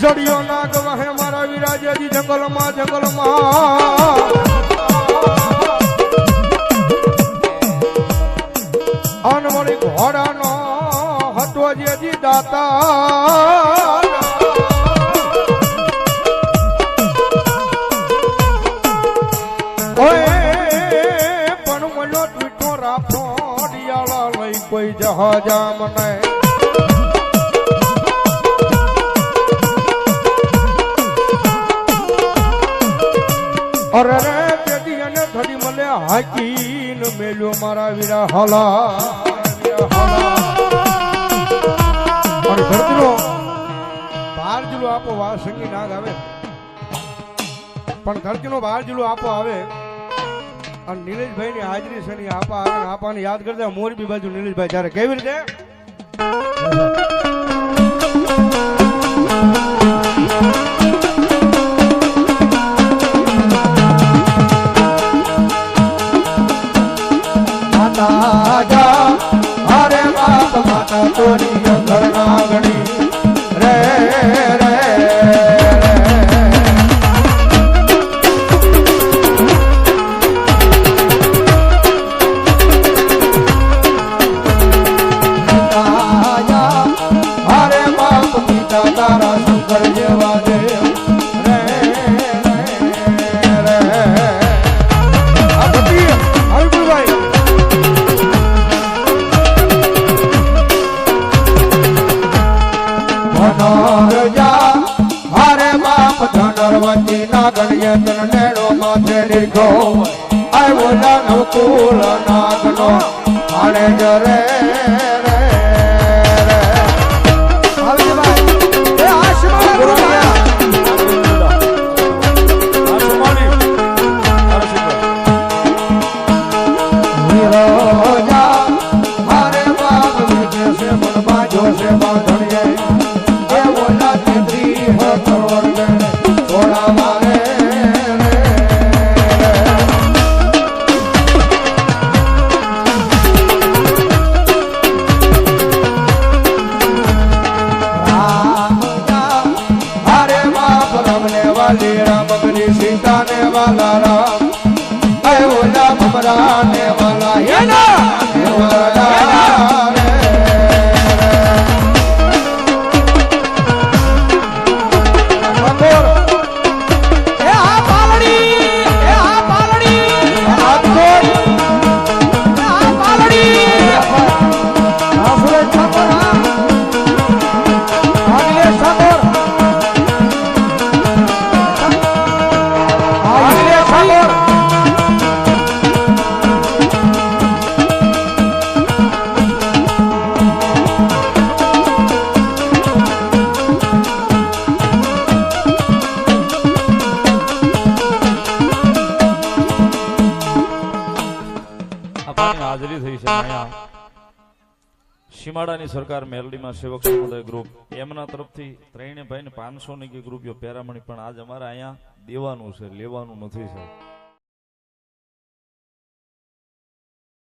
જડિયો નાગ વહે મારા વિરાજાજી જંગલમાં જંગલમાં. અનવળી ઘોડાનો હતો જેજી દાતા પણ મનો મીઠો રાખો ડિયાળા લઈ કોઈ જહાજા મને અરે રે પેટી અને થડી મલે હાકીન મેલ્યો મારા વીરા હલા. વીરા અને ધરતીનો બાર જુલો આપો, વા સંગી નાગ આવે. પણ ધરતીનો બાર જુલો આપો આવે. અને નીલેશભાઈ ની હાજરી છે ની આપા આવે આપાને યાદ કરતા મોરબી બાજુ નીલેશભાઈ ત્યારે કેવી રીતે? તારા શંકર જેવા દેવ ધનરવતી નાગણ્ય તન નેડો માથે લીધો આવ્યો નાનો કુલ નાગનો આણે જરે વાલી રામ સીતા ને વાલા રામ આવ્યો રામ ભમરા સીમાડાની સરકાર મેલડીમાં સેવક સમુદાય ગ્રુપ. એમના તરફથી ત્રણે ભાઈને પાંચસો ની ગ્રુપ પેરામણી. પણ આજ અમારે અહીંયા દેવાનું છે, લેવાનું નથી, સાહેબ.